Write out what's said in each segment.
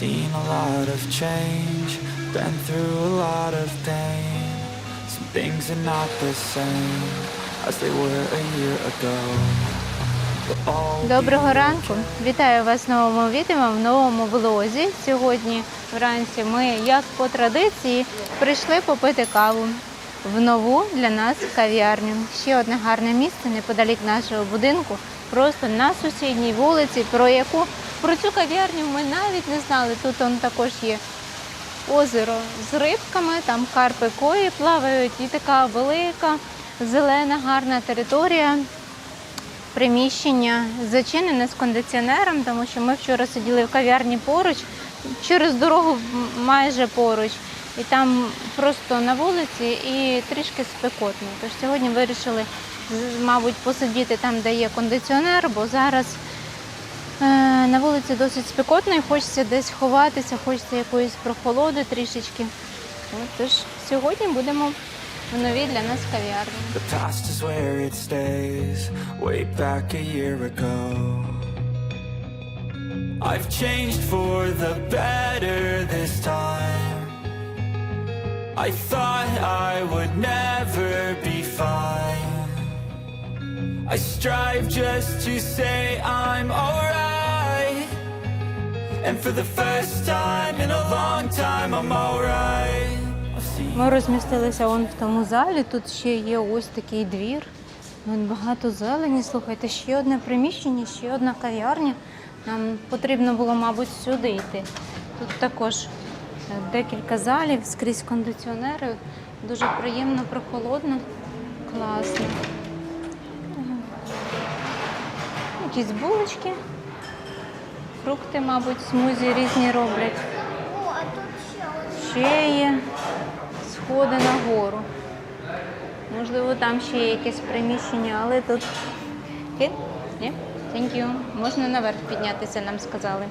seen a lot of change, been through a lot of pain. Some things are not the same as they were a year ago. Доброго ранку! Вітаю вас в новому відео, в новому влозі. Сьогодні вранці ми, як по традиції, прийшли попити каву в нову для нас кав'ярню. Ще одне гарне місце неподалік нашого будинку, просто на сусідній вулиці, про яку про цю кав'ярню ми навіть не знали. Тут он також є озеро з рибками, там карпи кої плавають, і така велика, зелена, гарна територія приміщення зачинене з кондиціонером, тому що ми вчора сиділи в кав'ярні поруч, через дорогу майже поруч, і там просто на вулиці і трішки спекотно. Тож сьогодні вирішили, мабуть, посидіти там, де є кондиціонер, бо зараз на вулиці досить спекотно і хочеться десь ховатися, хочеться якоїсь прохолоди трішечки. Тож сьогодні будемо в новій для нас кав'ярні. I've changed for the better this time. I thought I would never be fine. I strive just to say I'm alright. Ми розмістилися вон в тому залі. Тут ще є ось такий двір. Багато зелені. Слухайте, ще одне приміщення, ще одна кав'ярня. Нам потрібно було, мабуть, сюди йти. Тут також е, декілька залів, скрізь кондиціонери. Дуже приємно, прохолодно, класно. Якісь булочки, фрукти, мабуть, смузі різні роблять. Ще є сходи нагору. Можливо, там ще є якесь приміщення, але тут. Ні? Thank you. Можна наверх піднятися, нам сказали.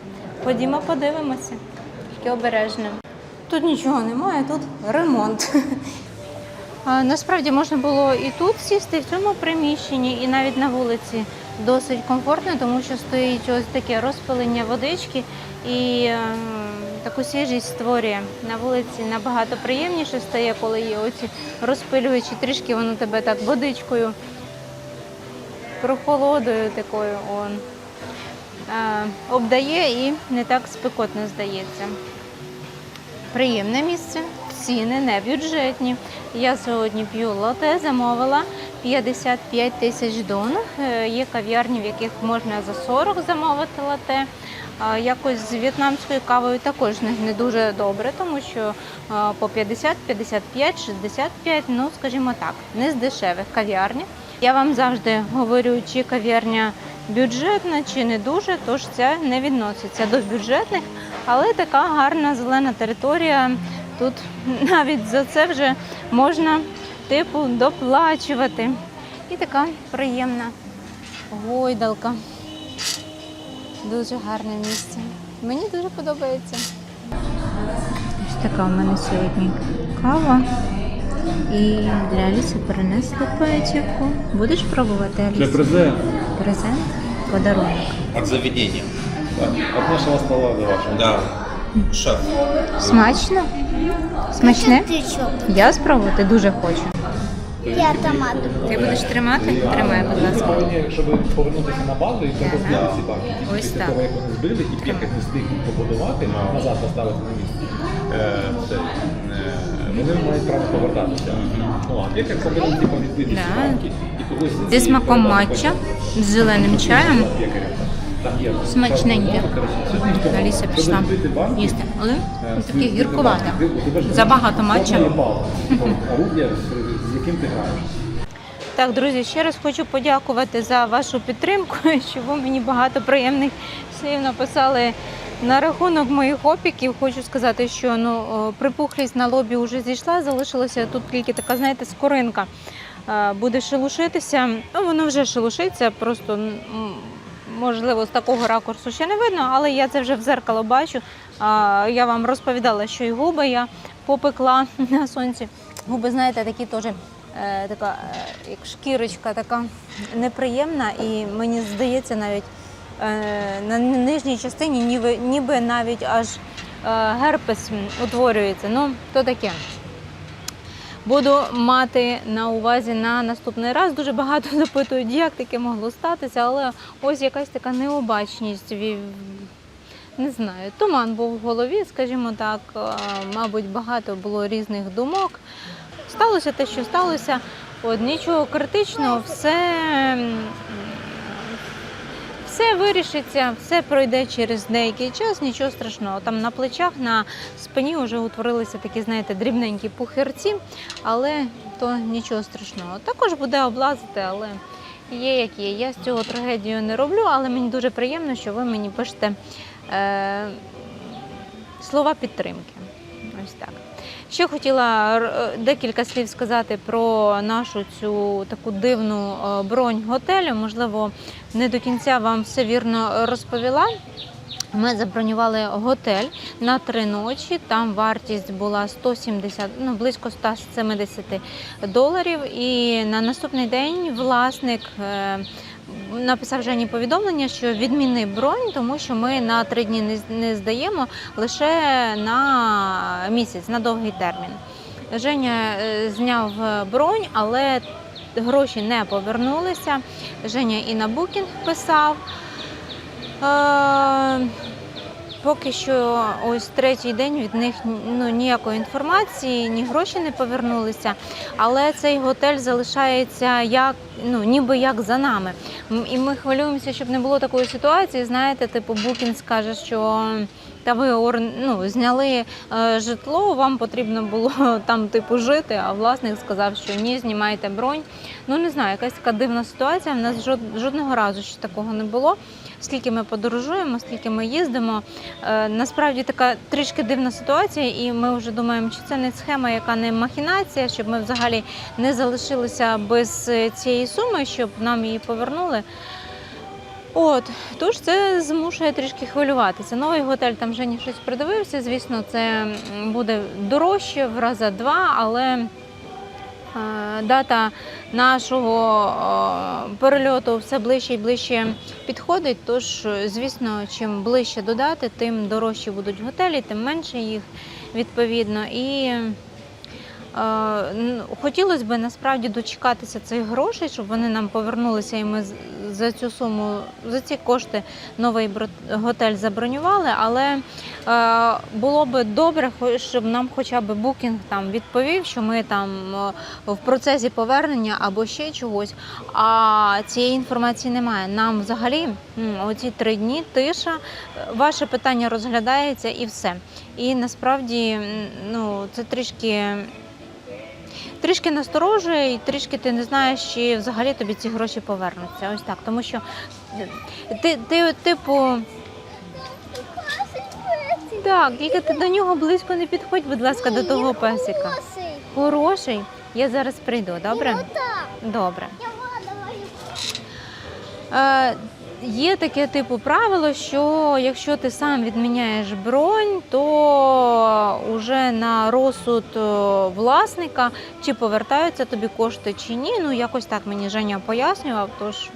Ходімо, подивимося. Тільки обережно. Тут нічого немає, тут ремонт. Насправді можна було і тут сісти, в цьому приміщенні, і навіть на вулиці досить комфортно, тому що стоїть ось таке розпилення водички і е, таку свіжість створює. На вулиці набагато приємніше стає, коли є оці розпилювачі, трішки воно тебе так водичкою, прохолодою такою он, е, обдає і не так спекотно здається. Приємне місце, ціни не бюджетні. Я сьогодні п'ю лате, замовила 55 тисяч дон. Е, Є кав'ярні, в яких можна за 40 замовити лате. Якось з в'єтнамською кавою також не, дуже добре, тому що по 50, 55, 65, ну скажімо так, не з дешевих кав'ярні. Я вам завжди говорю, чи кав'ярня бюджетна, чи не дуже, тож це не відноситься до бюджетних, але така гарна зелена територія. Тут навіть за це вже можна типу доплачувати. І така приємна гойдалка. Дуже гарне місце. Мені дуже подобається. Ось така у мене сьогодні кава. І для Аліси принесли печику. Будеш пробувати Для Аліса? презент. Презент, подарунок. От заведения. От нашого стола до вашого. Да. Шеф. Смачно? Смачне? Я спробувати дуже хочу. Я томат. Ти будеш тримати? Тримай, будь ласка. Щоб повернутися на базу і треба збити ці банки. Ось після так. того, як вони збили і п'ять не встиг їх побудувати, назад поставити на місце, е, це, е, вони мають право повертатися. Ну, а п'ять повинні типу, відбити ці Да. і когось... Зі смаком матча, з зеленим чаєм. Там є Смачненьке. Сьогодні Аліса пішла збити банки, їсти. Але е, таке збити гіркувате. банки. Ти- тебе ж Забагато матча. з яким ти граєш. Так, друзі, ще раз хочу подякувати за вашу підтримку, що ви мені багато приємних слів написали на рахунок моїх опіків. Хочу сказати, що ну припухлість на лобі вже зійшла, залишилася тут тільки така, знаєте, скоринка. Е, Буде шелушитися. Ну, воно вже шелушиться, просто можливо з такого ракурсу ще не видно, але я це вже в зеркало бачу. Я вам розповідала, що і губи я попекла на сонці. Губи, знаєте, такі теж така, е, як шкірочка, така неприємна, і мені здається, навіть е, на нижній частині ніби, ніби навіть аж е, герпес утворюється. Ну, то таке. Буду мати на увазі на наступний раз. Дуже багато запитують, як таке могло статися, але ось якась така необачність. Не знаю, туман був в голові, скажімо так, е, мабуть, багато було різних думок. Сталося те, що сталося. От нічого критичного, все, все вирішиться, все пройде через деякий час, нічого страшного. Там на плечах, на спині вже утворилися такі, знаєте, дрібненькі пухирці, але то нічого страшного. Також буде облазити, але є як є. Я з цього трагедію не роблю, але мені дуже приємно, що ви мені пишете е, слова підтримки. Ось так. Ще хотіла е, декілька слів сказати про нашу цю таку дивну е, бронь готелю. Можливо, не до кінця вам все вірно розповіла. Ми забронювали готель на три ночі. Там вартість була 170, ну близько 170 доларів. І на наступний день власник е, написав Жені повідомлення, що відміни бронь, тому що ми на три дні не, здаємо лише на місяць, на довгий термін. Женя е, зняв е, бронь, але гроші не повернулися. Женя і на букінг писав. Поки що ось третій день від них ну, ніякої інформації, ні гроші не повернулися. Але цей готель залишається як ну ніби як за нами. І ми хвилюємося, щоб не було такої ситуації. Знаєте, типу Букін скаже, що та ви ну, зняли е, житло, вам потрібно було там типу жити. А власник сказав, що ні, знімайте бронь. Ну не знаю, якась така дивна ситуація. В нас жод- жодного разу ще такого не було. Скільки ми подорожуємо, скільки ми їздимо. Е, насправді така трішки дивна ситуація, і ми вже думаємо, чи це не схема, яка не махінація, щоб ми взагалі не залишилися без е, цієї суми, щоб нам її повернули. От, тож це змушує трішки хвилюватися. Новий готель там вже ні щось придивився. Звісно, це буде дорожче в рази два, але дата нашого е, перельоту все ближче і ближче підходить. Тож, е, звісно, чим ближче до дати, тим дорожчі будуть готелі, тим менше їх відповідно. І Е, Хотілося б насправді дочекатися цих грошей, щоб вони нам повернулися, і ми за цю суму, за ці кошти новий готель забронювали. Але е, було б добре, щоб нам хоча б букінг там відповів, що ми там е, в процесі повернення або ще чогось. А цієї інформації немає. Нам взагалі оці три дні тиша, е, ваше питання розглядається і все. І насправді ну, це трішки. Трішки насторожує, і трішки ти не знаєш, чи взагалі тобі ці гроші повернуться. Ось так. Тому що ти, ти типу. Так, тільки ти до нього близько не підходь, будь ласка, до того песика. Лосий. Хороший. Я зараз прийду, добре? Так, Добре. я. Е, є таке типу правило, що якщо ти сам відміняєш бронь, то вже на розсуд е, власника чи повертаються тобі кошти чи ні. Ну якось так мені Женя пояснював. Тож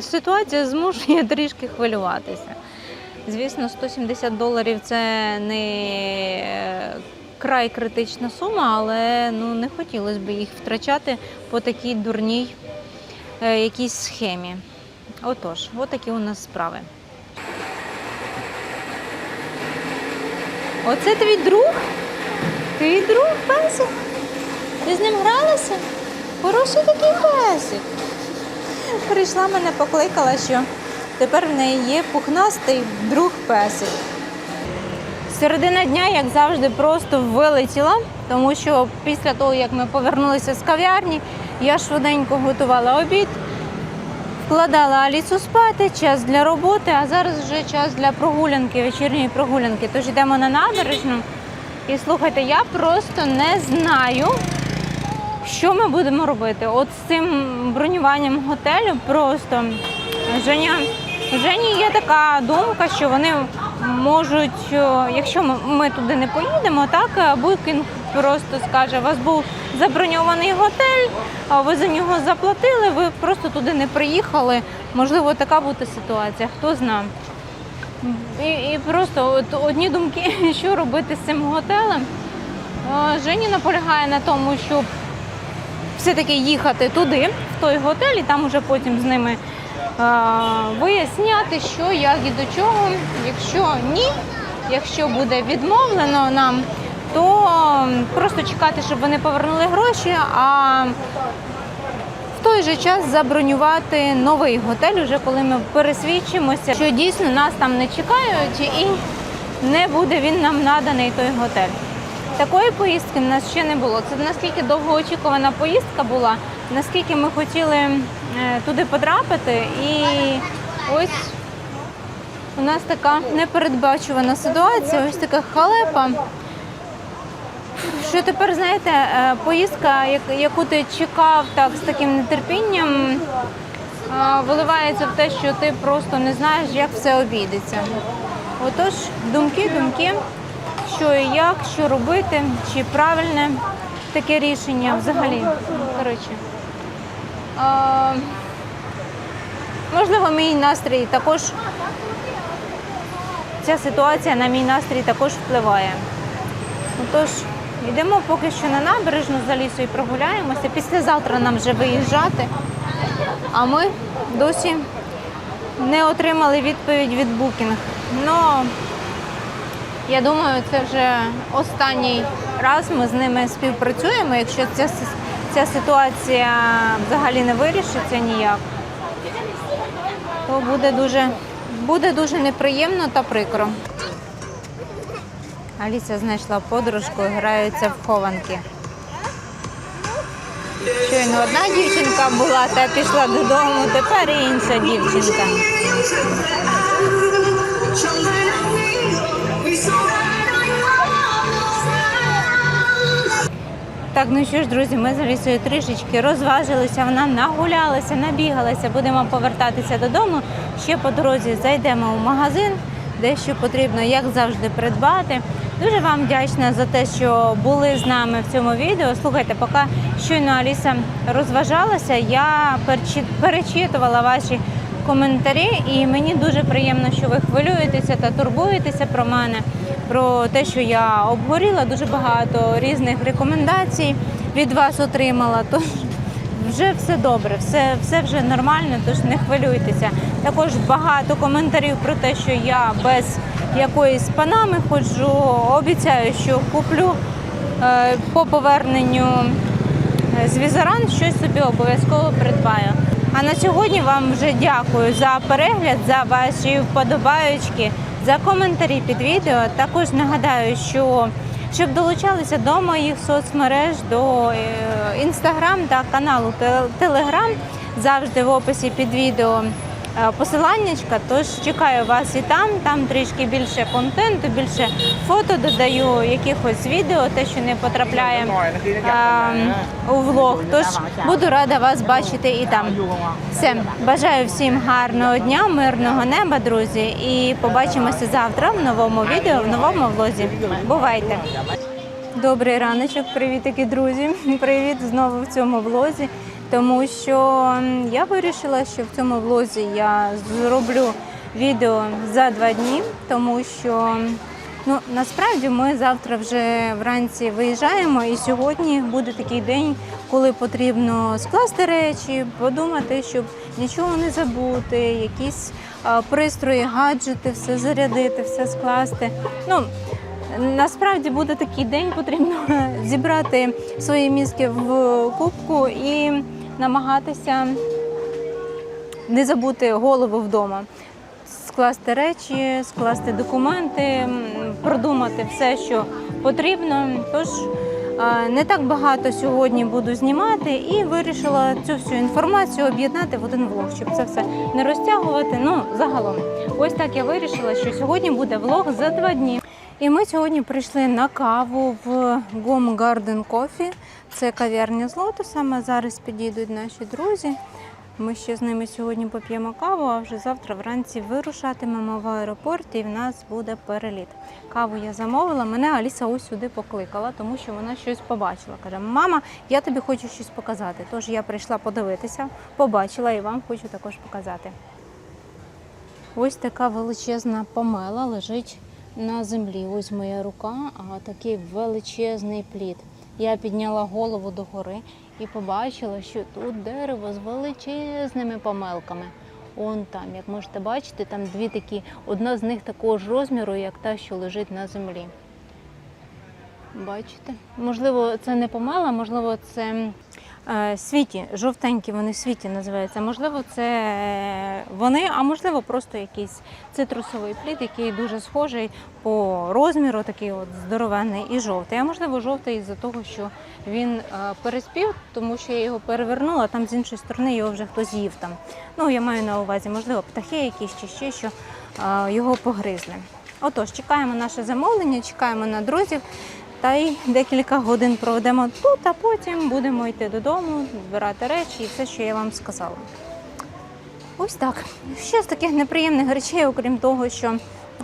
ситуація змушує трішки хвилюватися. Звісно, 170 доларів це не е, край критична сума, але ну не хотілося б їх втрачати по такій дурній якійсь схемі. Отож, отакі у нас справи. Оце твій друг? Твій друг песик? Ти з ним гралася? Хороший такий песик. Прийшла мене, покликала, що тепер в неї є пухнастий друг песик. Середина дня, як завжди, просто вилетіла, тому що після того, як ми повернулися з кав'ярні, я швиденько готувала обід, вкладала Алісу спати, час для роботи, а зараз вже час для прогулянки, вечірньої прогулянки. Тож йдемо на набережну. І слухайте, я просто не знаю, що ми будемо робити. От з цим бронюванням готелю просто Женя, Жені є така думка, що вони можуть, якщо ми, туди не поїдемо, так Букінг просто скаже, у вас був заброньований готель, ви за нього заплатили, ви просто туди не приїхали. Можливо, така буде ситуація, хто знає. І, і просто от одні думки, що робити з цим готелем. Жені наполягає на тому, щоб все-таки їхати туди, в той готель, і там уже потім з ними виясняти, що, як і до чого. Якщо ні, якщо буде відмовлено нам, то просто чекати, щоб вони повернули гроші, а в той же час забронювати новий готель, уже коли ми пересвідчимося, що дійсно нас там не чекають і не буде він нам наданий той готель. Такої поїздки в нас ще не було. Це наскільки довгоочікувана поїздка була, наскільки ми хотіли е, туди потрапити. І ось у нас така непередбачувана ситуація, ось така халепа. Що тепер, знаєте, е, поїздка, яку ти чекав так з таким нетерпінням, е, виливається в те, що ти просто не знаєш, як все обійдеться. Отож, думки, думки, що і як, що робити, чи правильне таке рішення взагалі. Коротше. Е, можливо, мій настрій також. Ця ситуація на мій настрій також впливає. Отож, йдемо поки що на набережну за і прогуляємося. Післязавтра нам вже виїжджати. А ми досі не отримали відповідь від Booking. Ну, я думаю, це вже останній раз ми з ними співпрацюємо. Якщо ця, ця ситуація взагалі не вирішиться ніяк, то буде дуже, буде дуже неприємно та прикро. Аліся знайшла подружку, граються в хованки. Щойно одна дівчинка була та пішла додому, тепер і інша дівчинка. Так, ну що ж, друзі, ми з Алісою трішечки розважилися, вона нагулялася, набігалася, будемо повертатися додому. Ще по дорозі зайдемо в магазин, дещо потрібно, як завжди, придбати. Дуже вам вдячна за те, що були з нами в цьому відео. Слухайте, поки щойно Аліса розважалася, я перечитувала ваші коментарі, і мені дуже приємно, що ви хвилюєтеся та турбуєтеся про мене, про те, що я обгоріла. Дуже багато різних рекомендацій від вас отримала. Тож вже все добре, все, все вже нормально, тож не хвилюйтеся. Також багато коментарів про те, що я без якоїсь панами ходжу. Обіцяю, що куплю е, по поверненню з Візаран щось собі обов'язково придбаю. А на сьогодні вам вже дякую за перегляд, за ваші вподобаючки, за коментарі під відео. Також нагадаю, що щоб долучалися до моїх соцмереж, до інстаграм та каналу Телеграм, завжди в описі під відео е, посиланнячка. Тож чекаю вас і там. Там трішки більше контенту, більше фото додаю, якихось відео, те, що не потрапляє е, у влог. Тож буду рада вас бачити і там. Все, бажаю всім гарного дня, мирного неба, друзі, і побачимося завтра в новому відео, в новому влозі. Бувайте! Добрий раночок, привітики, друзі. Привіт знову в цьому влозі. Тому що я вирішила, що в цьому влозі я зроблю відео за два дні, тому що ну насправді ми завтра вже вранці виїжджаємо, і сьогодні буде такий день, коли потрібно скласти речі, подумати, щоб нічого не забути, якісь пристрої, гаджети, все зарядити, все скласти. Ну Насправді буде такий день, потрібно зібрати свої мізки в кубку і намагатися не забути голову вдома. Скласти речі, скласти документи, продумати все, що потрібно. Тож не так багато сьогодні буду знімати і вирішила цю всю інформацію об'єднати в один влог, щоб це все не розтягувати. Ну, загалом, ось так я вирішила, що сьогодні буде влог за два дні. І ми сьогодні прийшли на каву в Gom Garden Coffee. Це кав'ярня з лоту. Саме зараз підійдуть наші друзі. Ми ще з ними сьогодні поп'ємо каву, а вже завтра вранці вирушатимемо в аеропорт і в нас буде переліт. Каву я замовила, мене Аліса ось сюди покликала, тому що вона щось побачила. Каже: Мама, я тобі хочу щось показати. Тож я прийшла подивитися, побачила і вам хочу також показати. Ось така величезна помела лежить на землі. Ось моя рука, а такий величезний плід. Я підняла голову догори і побачила, що тут дерево з величезними помелками. Он там, як можете бачити, там дві такі, одна з них такого ж розміру, як та, що лежить на землі. Бачите? Можливо, це не помела, можливо, це світі, жовтенькі вони світі називаються. Можливо, це е, вони, а можливо, просто якийсь цитрусовий плід, який дуже схожий по розміру, такий от здоровенний і жовтий. А можливо, жовтий із-за того, що він е, переспів, тому що я його перевернула, там з іншої сторони його вже хтось їв там. Ну, я маю на увазі, можливо, птахи якісь чи ще що е, його погризли. Отож, чекаємо наше замовлення, чекаємо на друзів. Та й декілька годин проведемо тут, а потім будемо йти додому, збирати речі і все, що я вам сказала. Ось так. Ще з таких неприємних речей, окрім того, що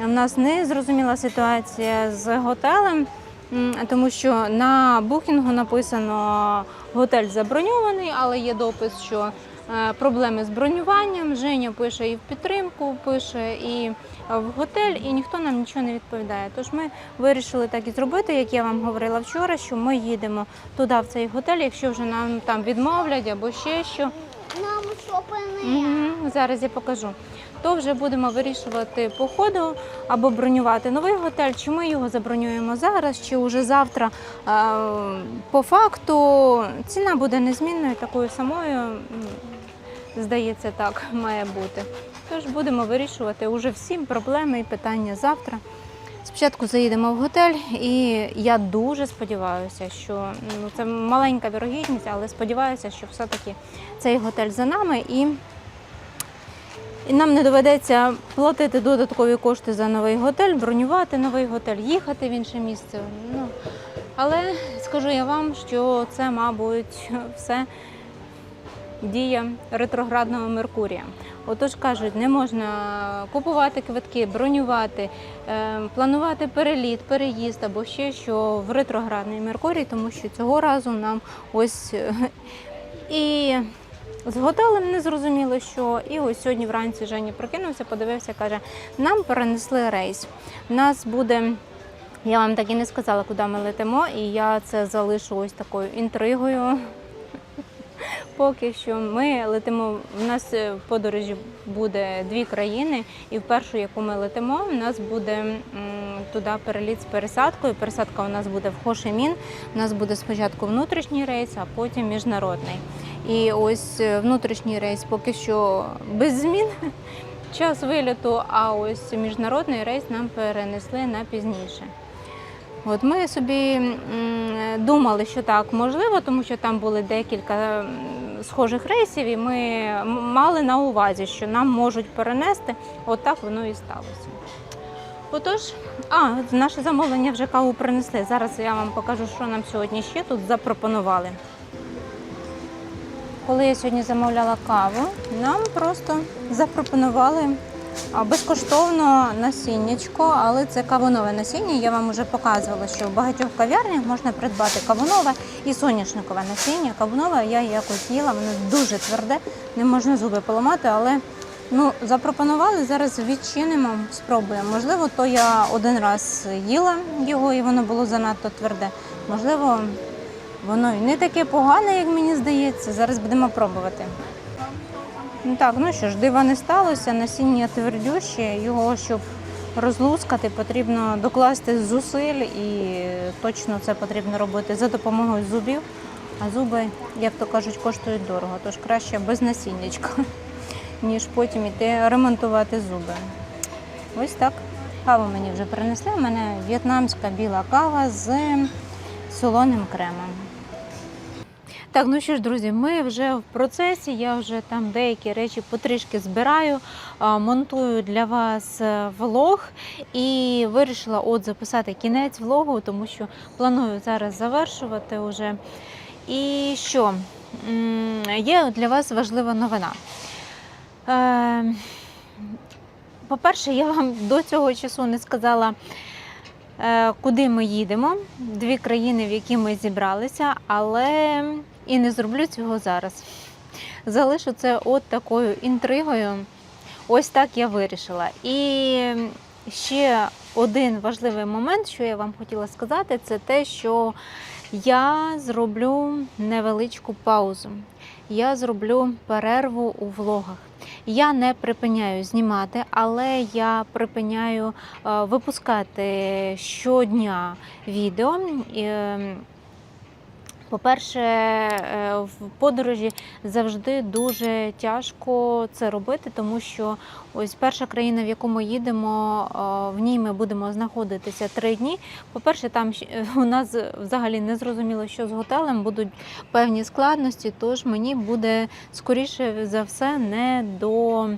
в нас не зрозуміла ситуація з готелем, тому що на букінгу написано готель заброньований, але є допис, що проблеми з бронюванням. Женя пише і в підтримку, пише і в готель, і ніхто нам нічого не відповідає. Тож ми вирішили так і зробити, як я вам говорила вчора, що ми їдемо туди, в цей готель, якщо вже нам там відмовлять або ще що. Нам. Угу, зараз я покажу. То вже будемо вирішувати по ходу або бронювати новий готель, чи ми його забронюємо зараз, чи вже завтра. Е, По факту ціна буде незмінною, такою самою. Здається, так має бути. Тож будемо вирішувати уже всі проблеми і питання завтра. Спочатку заїдемо в готель, і я дуже сподіваюся, що ну, це маленька вірогідність, але сподіваюся, що все-таки цей готель за нами і, і нам не доведеться платити додаткові кошти за новий готель, бронювати новий готель, їхати в інше місце. Ну, але скажу я вам, що це, мабуть, все дія ретроградного Меркурія. Отож кажуть, не можна купувати квитки, бронювати, е, планувати переліт, переїзд або ще що в ретроградний Меркурій, тому що цього разу нам ось е, і з готелем не зрозуміло, що. І ось сьогодні вранці Жені прокинувся, подивився, каже: нам перенесли рейс. Нас буде. Я вам так і не сказала, куди ми летимо, і я це залишу ось такою інтригою. Поки що ми летимо. У нас е, в подорожі буде дві країни, і в першу, яку ми летимо, у нас буде туди переліт з пересадкою. Пересадка у нас буде в Хошимін. У нас буде спочатку внутрішній рейс, а потім міжнародний. І ось е, внутрішній рейс поки що без змін. Час виліту, а ось міжнародний рейс нам перенесли на пізніше. От ми собі думали, що так можливо, тому що там були декілька схожих рейсів, і ми мали на увазі, що нам можуть перенести. От так воно і сталося. Отож, а, наше замовлення вже каву принесли. Зараз я вам покажу, що нам сьогодні ще тут запропонували. Коли я сьогодні замовляла каву, нам просто запропонували безкоштовно насіннячко, але це кавунове насіння. Я вам вже показувала, що в багатьох кав'ярнях можна придбати кавунове і соняшникове насіння. Кавунове я якось їла, воно дуже тверде, не можна зуби поламати, але ну, запропонували, зараз відчинимо, спробуємо. Можливо, то я один раз їла його і воно було занадто тверде. Можливо, воно і не таке погане, як мені здається. Зараз будемо пробувати. Ну так, ну що ж, дива не сталося, насіння твердюще, його, щоб розлускати, потрібно докласти зусиль і точно це потрібно робити за допомогою зубів. А зуби, як то кажуть, коштують дорого, тож краще без насіннячка, ніж потім іти ремонтувати зуби. Ось так. Каву мені вже принесли. У мене в'єтнамська біла кава з солоним кремом. Так, ну що ж, друзі, ми вже в процесі. Я вже там деякі речі потрішки збираю, монтую для вас е, влог і вирішила от записати кінець влогу, тому що планую зараз завершувати вже. І що? є для вас важлива новина. Е, По-перше, я вам до цього часу не сказала, е, куди ми їдемо, дві країни, в які ми зібралися, але і не зроблю цього зараз. Залишу це от такою інтригою. Ось так я вирішила. І ще один важливий момент, що я вам хотіла сказати, це те, що я зроблю невеличку паузу. Я зроблю перерву у влогах. Я не припиняю знімати, але я припиняю е, випускати щодня відео. По-перше, е, в подорожі завжди дуже тяжко це робити, тому що ось перша країна, в яку ми їдемо, е, в ній ми будемо знаходитися три дні. По-перше, там е, у нас взагалі не зрозуміло, що з готелем будуть певні складності, тож мені буде скоріше за все не до.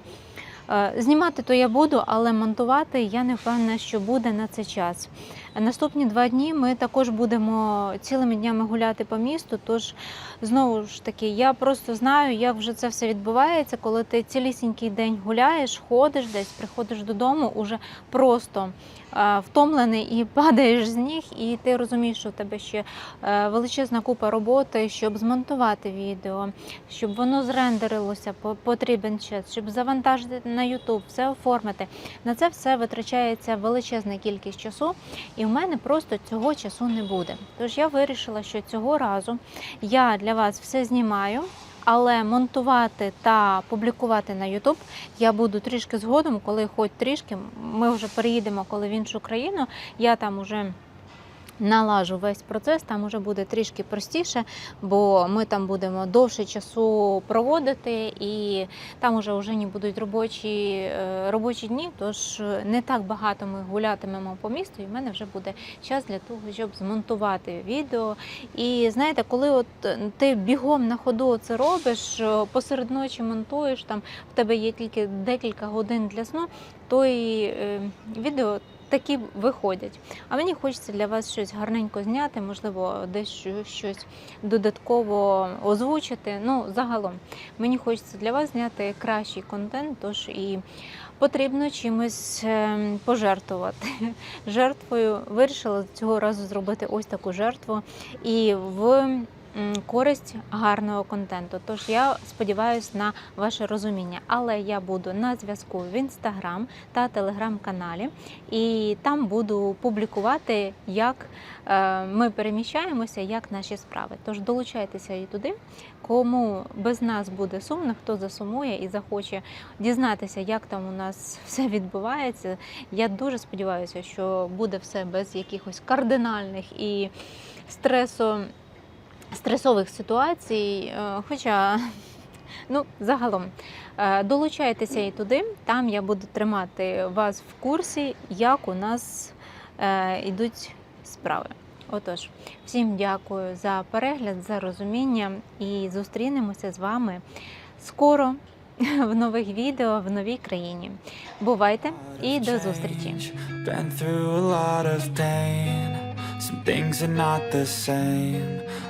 Знімати то я буду, але монтувати я не впевнена, що буде на цей час. Наступні два дні ми також будемо цілими днями гуляти по місту. Тож знову ж таки, я просто знаю, як вже це все відбувається, коли ти цілісінький день гуляєш, ходиш десь, приходиш додому, уже просто втомлений і падаєш з ніг, і ти розумієш, що в тебе ще е, величезна купа роботи, щоб змонтувати відео, щоб воно зрендерилося, потрібен час, щоб завантажити на YouTube, все оформити. На це все витрачається величезна кількість часу, і в мене просто цього часу не буде. Тож я вирішила, що цього разу я для вас все знімаю. Але монтувати та публікувати на YouTube я буду трішки згодом, коли хоч трішки ми вже переїдемо, коли в іншу країну. Я там уже налажу весь процес, там уже буде трішки простіше, бо ми там будемо довше часу проводити, і там уже вже не будуть робочі, е, робочі дні, тож не так багато ми гулятимемо по місту, і в мене вже буде час для того, щоб змонтувати відео. І знаєте, коли от ти бігом на ходу це робиш, е, посеред ночі монтуєш, там в тебе є тільки декілька годин для сну, то і е, відео такі виходять. А мені хочеться для вас щось гарненько зняти, можливо, десь щось додатково озвучити. Ну, загалом, мені хочеться для вас зняти кращий контент, тож і потрібно чимось ем, пожертвувати. Жертвою вирішила цього разу зробити ось таку жертву і в користь гарного контенту. Тож я сподіваюся на ваше розуміння. Але я буду на зв'язку в інстаграм та телеграм-каналі, і там буду публікувати, як е, ми переміщаємося, як наші справи. Тож долучайтеся і туди. Кому без нас буде сумно, хто засумує і захоче дізнатися, як там у нас все відбувається. Я дуже сподіваюся, що буде все без якихось кардинальних і стресу стресових ситуацій. Е, Хоча, ну, загалом, е, долучайтеся і туди. Там я буду тримати вас в курсі, як у нас е, йдуть справи. Отож, всім дякую за перегляд, за розуміння і зустрінемося з вами скоро в нових відео в новій країні. Бувайте і до зустрічі!